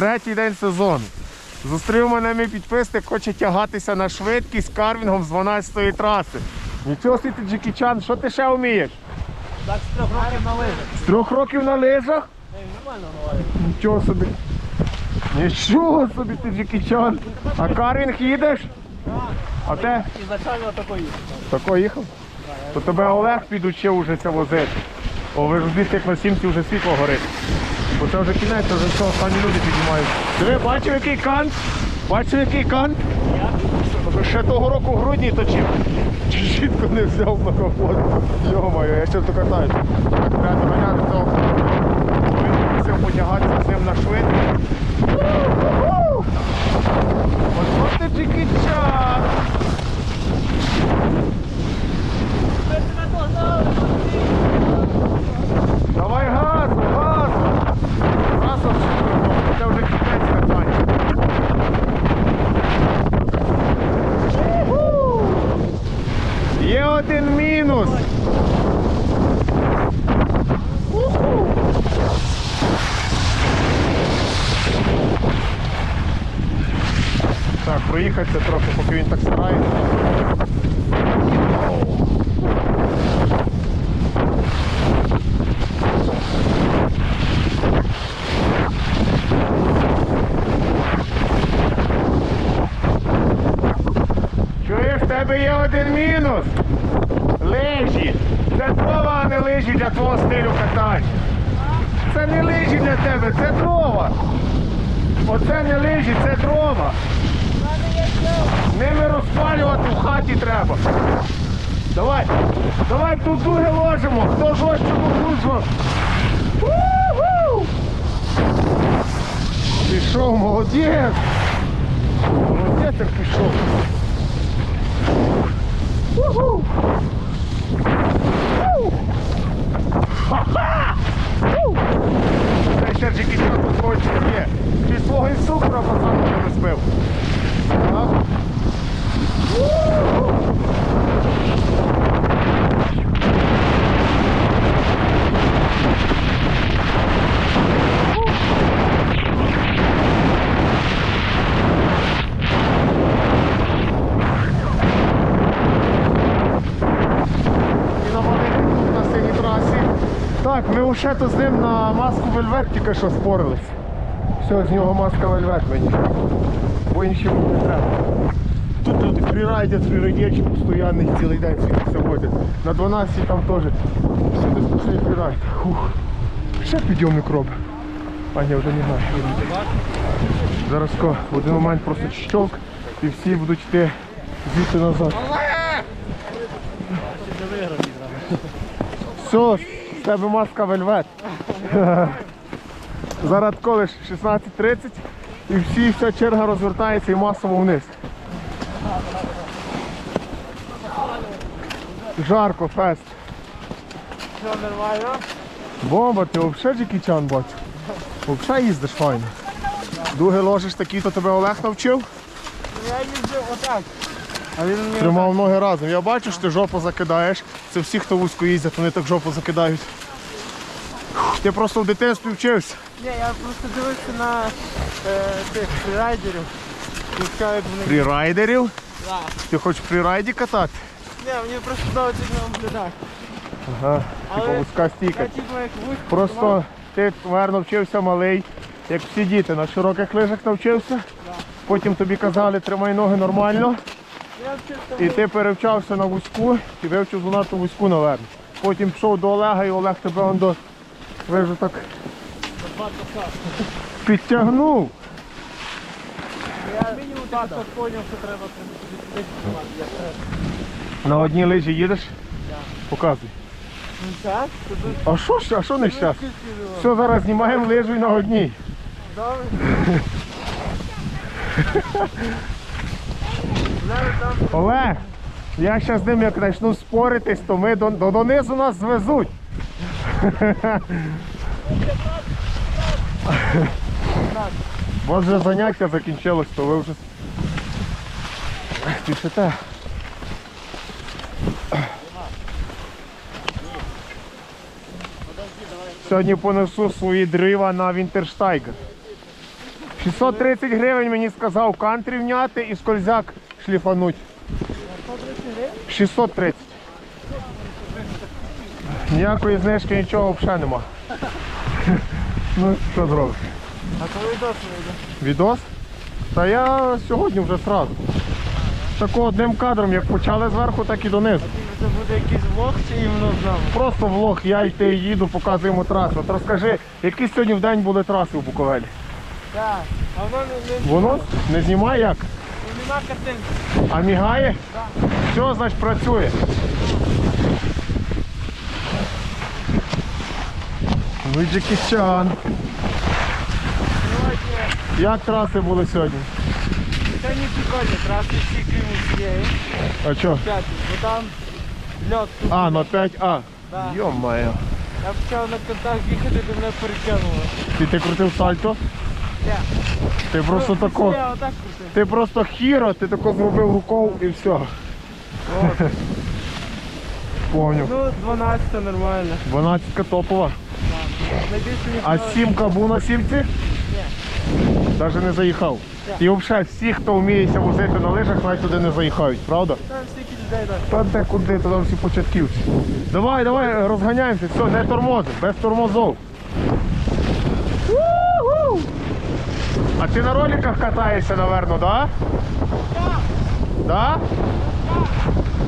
Третій день сезону. Зустрів мене мій підписник, хоче тягатися на швидкість карвінгом з 12-ї траси. Нічого собі ти, Джекі Чан, що ти ще вмієш? Так з трьох років на лижах. З трьох років на лижах? Нормально говорить. Нічого собі. Нічого собі ти, Джекі Чан. А карвінг їдеш? А те? Ізначально такої. Тако їхав? То тебе Олег підучив уже це возити. О, ви ж як на сімці вже світло горить. Бо це вже кінець, це вже все, останні люди піднімають. Диви, бачив який кант? Бачив який кант? Тобто Ще того року в грудні точив. Чітко не взяв на капот. Йо-моє, я часто катаюсь. Так доганяти того. Він просив потягатися з ним на швидкість. Уху! Ось ти джекічан! Давай газу, газу! Газу все, це вже кінець катання. Уху! Є один Так, проїхатися трохи, поки він так старається. Чуєш, в тебе є один мінус. Лижі. Це дрова, а не лижі для твого стилю катання. Це не лижі для тебе, це дрова. Оце не лижі, це дрова. Ними розпалювати в хаті треба. Давай, давай тут дуги ложимо. Хто жорстче погрузно. Пішов, молодець. Молодець, пішов. Уху! Уу! Ха-ха! Уу! Це ще Джекі Чан тут хоче є. Чи свого інструктора пацану не розбив? Так. Уу! і навалити тут на синій трасі. Тут з ним на маску вельвет тільки що спорились. Все, з нього маска вельвет мені. Бо іншому не треба. Тут люди фрірайдять, фрірайдячі постійний цілий день світиться водять. На 12 там теж. Всюди сплошний фрірайд. Фух. Ще підйомник робить. А ні, вже не знаю. Зараз ко, в один момент просто щелк і всі будуть йти звідти назад. Все, з тебе маска вельвет. Зараз коли ж 16.30 і всі, вся черга розвертається і масово вниз. Жарко, фест. Все нормально. Бомба, ти взагалі Джекі Чан бачу. Взагалі їздиш файно. Дуги ложиш такі, то тебе Олег навчив. Я їздив отак. А він мені Тримав ноги разом. Я бачу, що ти жопу закидаєш. Це всі, хто вузько їздять, вони так жопу закидають. Ти просто в дитинстві вчився. Ні, я просто дивився на е, тих фрірайдерів. І сказав, як вони... Фрірайдерів. Да. Ти хочеш фрірайді катати? Ні, мені просто подобається на оглядах. Ага. Типа Але вузька стійка. Я типу як вузько. Просто ти верно вчився малий, як всі діти, на широких лижах навчився. Потім тобі казали, тримай ноги нормально. І ти перевчався на вузьку і вивчив занадто вузьку, наверно. Потім пішов до Олега і Олег тебе он до ви вже так підтягнув. Я що треба. На одній лижі їдеш? Показуй. А що ж, а що не щас? Все, зараз знімаємо лижу і на одній. Олег, я зараз з ним як почну споритись, то ми до, до, донизу нас звезуть. У заняття закінчилось, то ви вже спішите. Сьогодні понесу свої дрива на Вінтерштайгер. 630 гривень мені сказав кантрі вняти і скользяк шліфануть. 630. Ніякої знижки, нічого взагалі нема. Ну, що зробиш? А коли досі вийде? Відос? Та я сьогодні вже сразу. Тако одним кадром, як почали зверху, так і донизу. Це буде якийсь влог чи іменно з нами? Просто влог, я ти їду, показуємо трасу. От розкажи, які сьогодні в день були траси у Буковелі? Так. А воно не, не, Воно не знімає як? А мігає? Все, значить працює. Ну, Джекічан. Як траси були сьогодні? це не прикольно, траси всі крім цієї. А що? Бо там льот тут. А, на 5А. Да. Йо-моє. Я почав на контакт їхати, де мене перекинуло. Ти, ти крутив сальто? Ти просто тако. Ти просто хіро, ти тако зробив рукою і все. Поняв. Ну, 12 нормально. 12 топова. А сімка був на сімці? Ні. Навіть не заїхав. І взагалі всі, хто вміється возити на лижах, навіть туди не заїхають, правда? Там стільки людей так. Та де куди, то там всі початківці. Давай, давай, розганяємося, все, не тормозимо, без тормозов. А ти на роликах катаєшся, напевно, да? Да?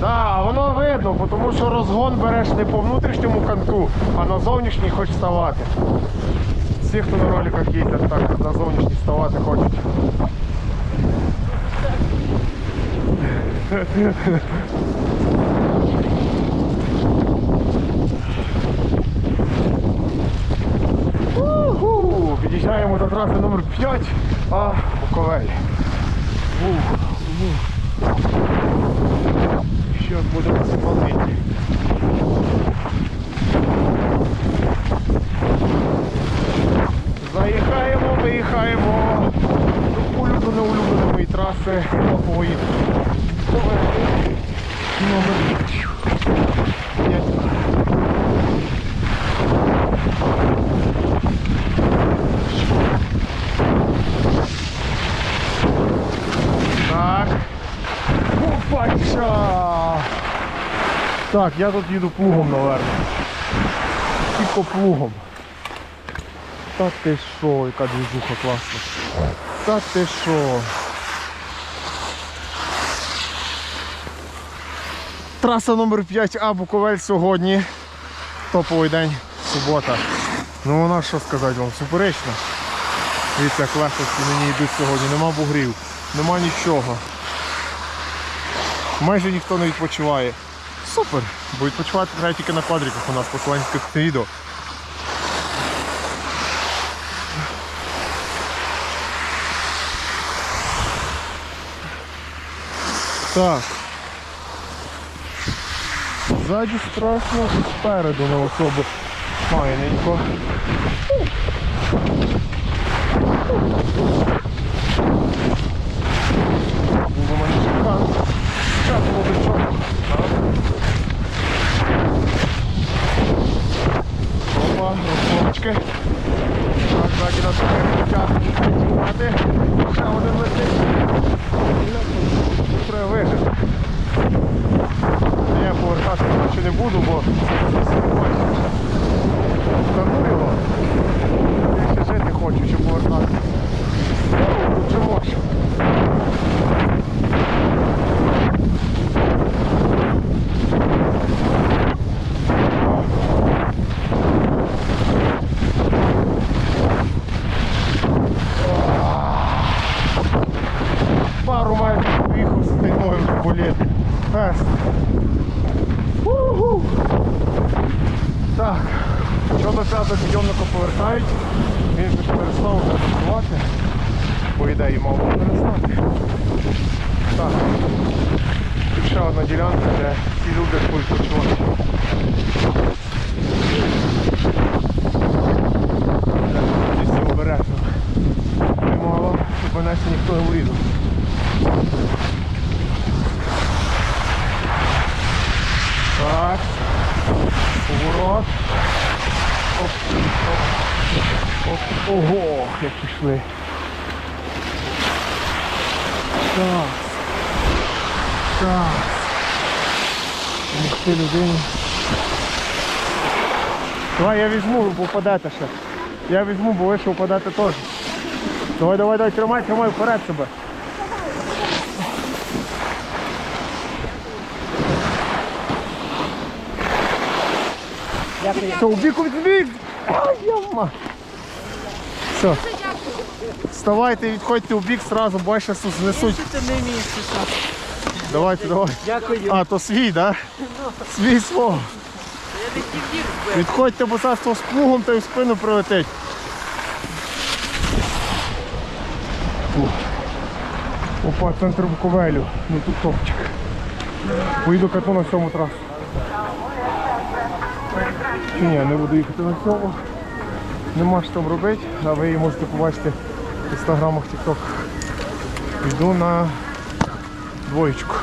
Да, а воно видно, тому що розгон береш не по внутрішньому канту, а на зовнішній хочеш ставати. Всі, хто на роликах їздять, так на зовнішній ставати хочуть. Під'їжджаємо до траси номер 5, а Буковель. Ух. Що будемо спалити? Заїхаємо, виїхаємо до улюбленої улюбленої траси топової. Номер 5. Так. Опача! Так, я тут їду плугом, наверное. Типу плугом. Та ти що, яка движуха класна. Та ти що. Траса номер 5А Буковель сьогодні. Топовий день, субота. Ну вона що сказати вам, суперечна. Дивіться, як легкості мені йдуть сьогодні, нема бугрів, нема нічого. Майже ніхто не відпочиває. Супер! Бо відпочивати треба тільки на квадриках у нас посланське відео. Так. Ззаді страшно, спереду не особо файненько. Був у мене шикан. Зараз було до чого. Опа, розмовочки. Так, ззаді нас тягнуть працювати. Ще один летить. Треба вижити. Я повертати коротше не буду, бо стану його. Я ще жити хочу, щоб повертати. Тут же можу. Пару майже поїхав з спиною вже боліти. Фест. Уху. Так, щодо п'ятого підйомника повертають. Він вже перестав працювати. По ідеї мав перестати. Так. Тут ще одна ділянка, де всі люблять відпочивати. Всі обережно. Мало, щоб мене ніхто не урізав. Ого, як пішли. Так. Так. Помогти людині. Давай я візьму, ви попадете ще. Я візьму, бо ви ще впадете теж. Давай, давай, давай, тримай, тримай вперед себе. Все, у бік, у бік! Ай, яма! Все. Вставайте і відходьте у бік, сразу, ще знесуть. Це не. Давайте, давай. Дякую. А, то свій, так? Свій свого. Відходьте, бо зараз то з плугом та й в спину прилетить. Опа, центр Буковелю. Ну тут топчик. Поїду кату на сьому трасу. Ні, не буду їхати на сьому. Нема що там робити, а ви її можете побачити в інстаграмах, тікток. Йду на двоєчку.